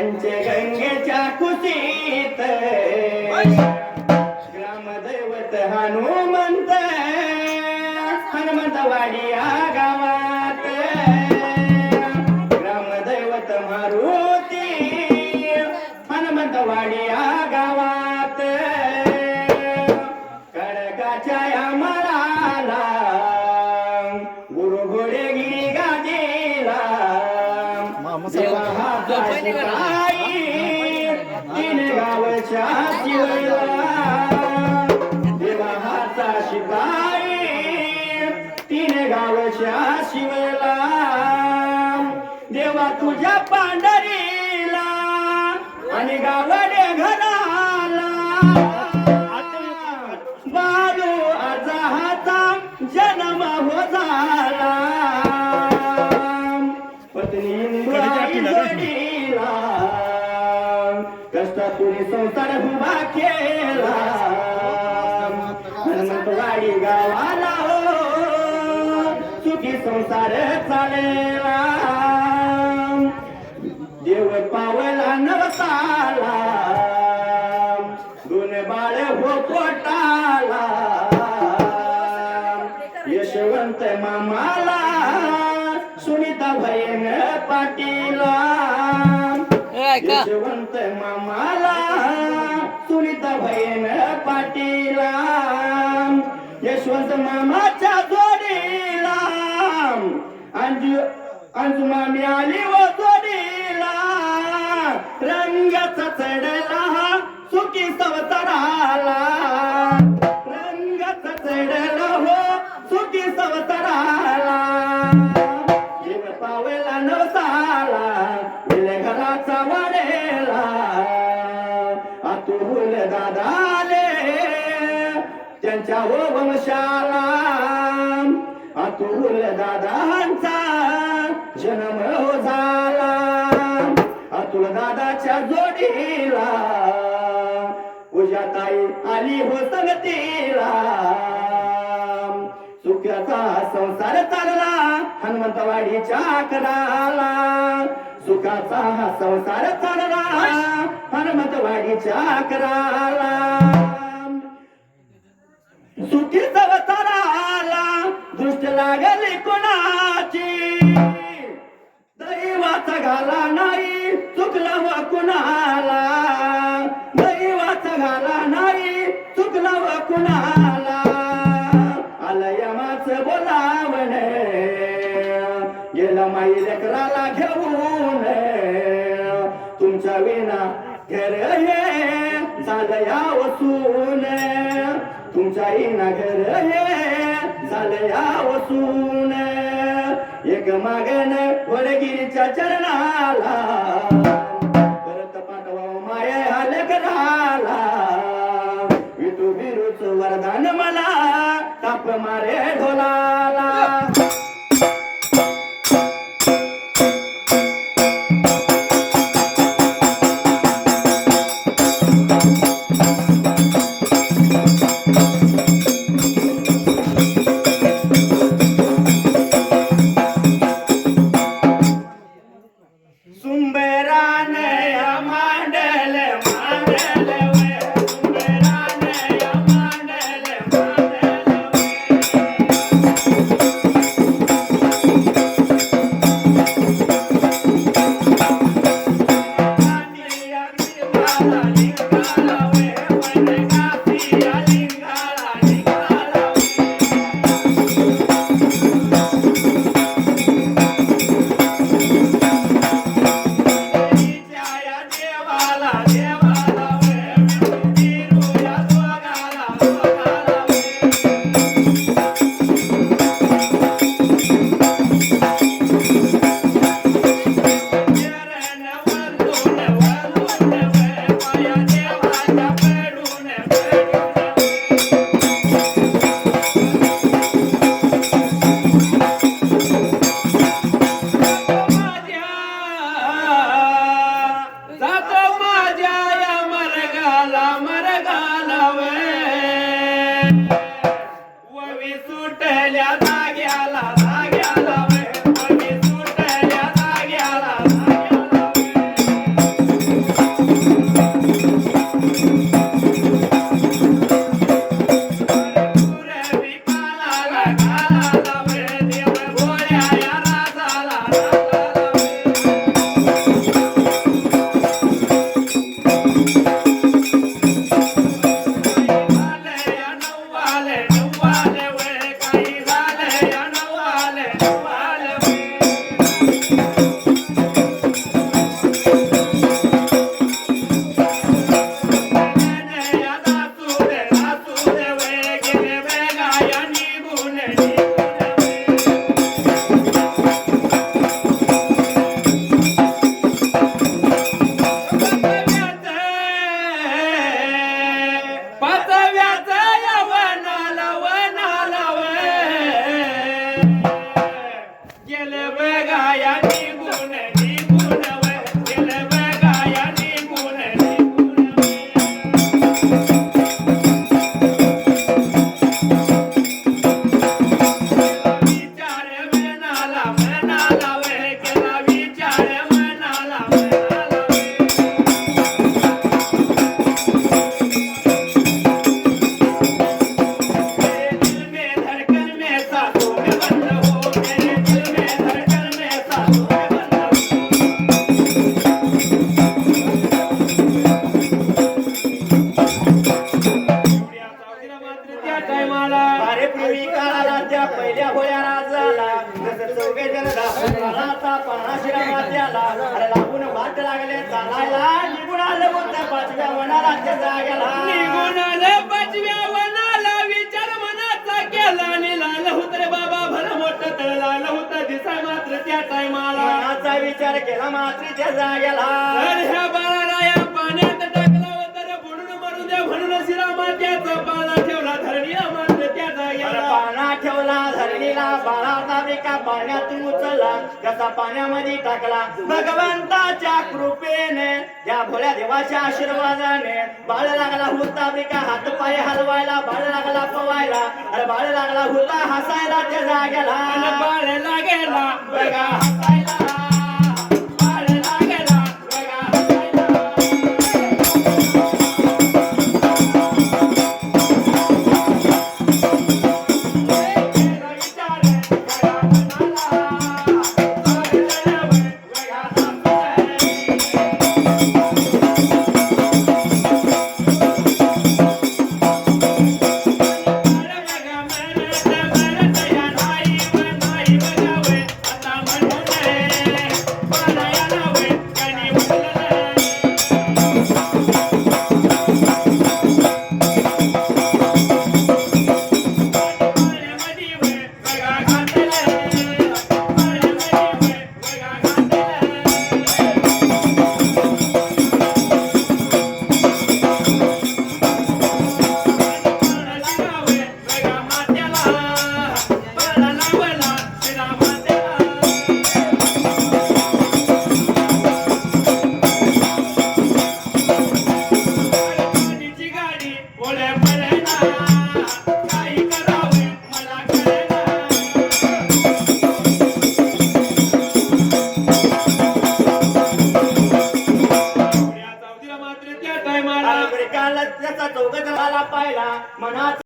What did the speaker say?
पंचगंगेच्या कुशीत. ग्रामदैवत हनुमंत हनुमंतवाडी या गावात. ग्रामदैवत मारुती हनुमंतवाडी या गावात. शिवला देवा तुझ्या पांढरीला आणि गावडे घराला बाळू आजा हाता जन्म हो झाला पत्नी कष्टातून संसार उभा केला. हनुमंतवाडी गावाला हो सुखी संसार चालेला. देव पावला नवसाला दोन बाळ हो पोटाला. यशवंत मामाला सुनीता भयन पाटीला. यशवंत मामाला सुनीता भयन पाटीला यशवंत मामाच्या जोडीला अंजू अंजू मामी आली व जोडीला रंगाचा चढला सुखी सवतराला रंगाचा चढला हो सुखी सवतराला जीव पावेला नवसाला अतुल दादाले त्यांच्या हो वंशाला. अतुल दादांचा जन्म हो झाला. अतुल दादाच्या जोडीला पूजाताई आली हो संगतीला. सुख्याचा संसार चालला हनुमंतवाडीच्या कराला सुखाचा हा संसार चालला हनुमंतवाडीच्या कराला सुखी सवताराला दृष्ट लागली कुणाची? दैवाचा घाला नाही चुकला व कुणाला? दैवाचा घाला नाही चुकला व कुणाला? माई लेकराला घेऊन तुमच्या विना घर हे झालं या वसून तुमच्या इना घर हे झालं या वसून एक मागन वडगिरीच्या चरणाला. परत पाठवा माया आले कराला विटू बिरूच वरदान मला ताप मारे ढोलाला. Yeah. Thank you. पहिल्या होया राजाला जसं चौघे मात्याला अरे लागून वाट लागले. चालायला निघून आलं त्या पाचव्या वनाला जाग्याला निघून आलं. पाचव्या वनाला विचार मनाचा केला. आणि लाल होत रे बाबा. भर मोठं तळ लाल होत. दिसाय मात्र त्या टायमाला मनाचा विचार केला मात्र त्या जाग्याला तर ह्या ठेवला धरणीला बाळाचा बिका पाण्यातून उचलला त्याचा पाण्यामध्ये टाकला. भगवंताच्या कृपेने या भोळ्या देवाच्या आशीर्वादाने बाळ लागला होता बिका हात पाय हलवायला बाळ लागला पवायला. अरे बाळ लागला होता हसायला त्या जाग्याला आणि बाळ लागेला. बघा போல